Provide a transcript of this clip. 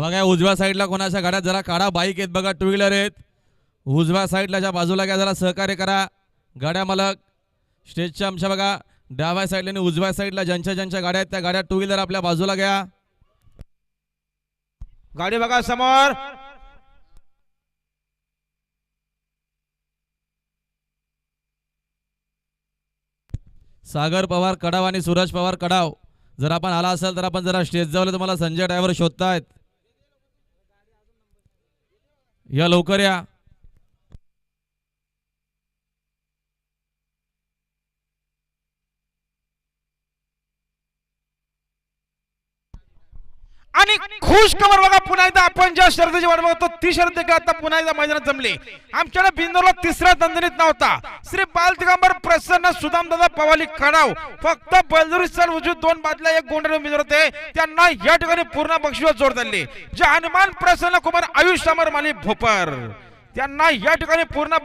बघा उजव्या साईडला कोणाच्या गाड्यात जरा काढा. बाईक आहेत बघा टू व्हीलर आहेत. उजव्या साईडला ज्या बाजूला घ्या जरा सहकार्य करा. गाड्या मालक स्टेजच्या आमच्या बघा डाव्या साईडला आणि उजव्या साईडला ज्यांच्या ज्यांच्या गाड्या आहेत त्या गाड्या टू व्हीलर आपल्या बाजूला घ्या. गाडी बघा समोर. सागर पवार कडाव आणि सूरज पवार कडाव. जर आपण आला असेल तर आपण जरा स्टेज जवळ तुम्हाला संजय ड्रायव्हर शोधतायत. या लवकर या. आणि खुश खबर बघा पुन्हा एकदा आपण ज्या शर्यतीची वाट बघतो ती शर्यत देखील आता पुन्हा एकदा मैदानात जमली. आमच्याकडे बिंदूला तिसरा दंदनीत नव्हता. श्री बाल दिगंबर प्रसन्न सुदाम दादा पवाली खडाव. फक्त बलदुरी सल वजूद दोन बादल्या एक गोंडल उमेदवार होते. त्यांना या ठिकाणी पूर्ण बक्षीस जोड धरली जे हनुमान प्रसन्न कुमार आयुष समर माली भोपर. त्यांना या ठिकाणी पूर्ण